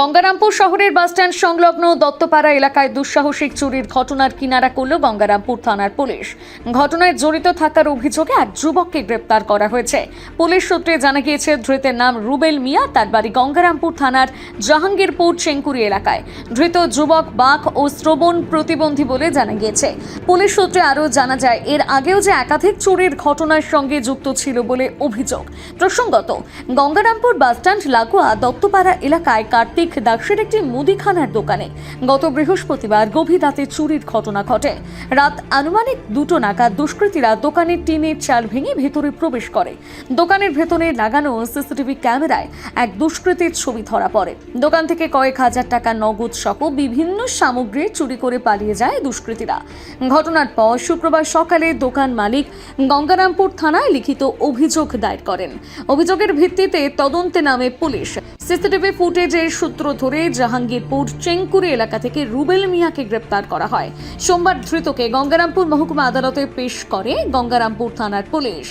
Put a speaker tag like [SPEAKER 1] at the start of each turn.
[SPEAKER 1] গঙ্গারামপুর শহরের বাসস্ট্যান্ড সংলগ্ন দত্তপাড়া এলাকায় দুঃসাহসিক চুরির ঘটনার কিনারা করল গঙ্গারামপুর থানার পুলিশ। ঘটনায় জড়িত থাকার অভিযোগে এক যুবককে গ্রেপ্তার করা হয়েছে। পুলিশ সূত্রে জানা গিয়েছে, ধৃতের নাম রুবেল মিয়া, তার বাড়ি গঙ্গারামপুর থানার জাহাঙ্গীরপুর চেঙ্কুরি এলাকায়। ধৃত যুবক, বাঘ ও শ্রবণ প্রতিবন্ধী বলে জানা গিয়েছে। পুলিশ সূত্রে আরও জানা যায়, এর আগেও যে একাধিক চুরির ঘটনার সঙ্গে যুক্ত ছিল বলে অভিযোগ। প্রসঙ্গত, গঙ্গারামপুর বাসস্ট্যান্ড লাগোয়া দত্তপাড়া এলাকায় কার্তিক দাসের একটি মুদিখানার দোকানে। গত বৃহস্পতিবার গভীর রাতে চুরির ঘটনা ঘটে। রাত আনুমানিক দুটো নাগাদ দুষ্কৃতীরা দোকানের টিনের চাল ভেঙে ভেতরে প্রবেশ করে। দোকানের ভেতরে লাগানো সিসিটিভি ক্যামেরায় এক দুষ্কৃতীর ছবি ধরা পড়ে। দোকান থেকে কয়েক হাজার টাকা নগদ সহ বিভিন্ন সামগ্রী চুরি করে পালিয়ে যায় দুষ্কৃতীরা। ঘটনার পর শুক্রবার সকালে দোকান মালিক গঙ্গারামপুর থানায় লিখিত অভিযোগ দায়ের করেন। অভিযোগের ভিত্তিতে তদন্তে নামে পুলিশ সিসিটিভি ফুটেজের সূত্র ধরে জাহাঙ্গীরপুর চেঙ্কুরি এলাকা থেকে রুবেল মিয়াকে গ্রেপ্তার করা হয়। সোমবার ধৃতকে গঙ্গারামপুর মহকুমা আদালতে পেশ করে গঙ্গারামপুর থানার পুলিশ।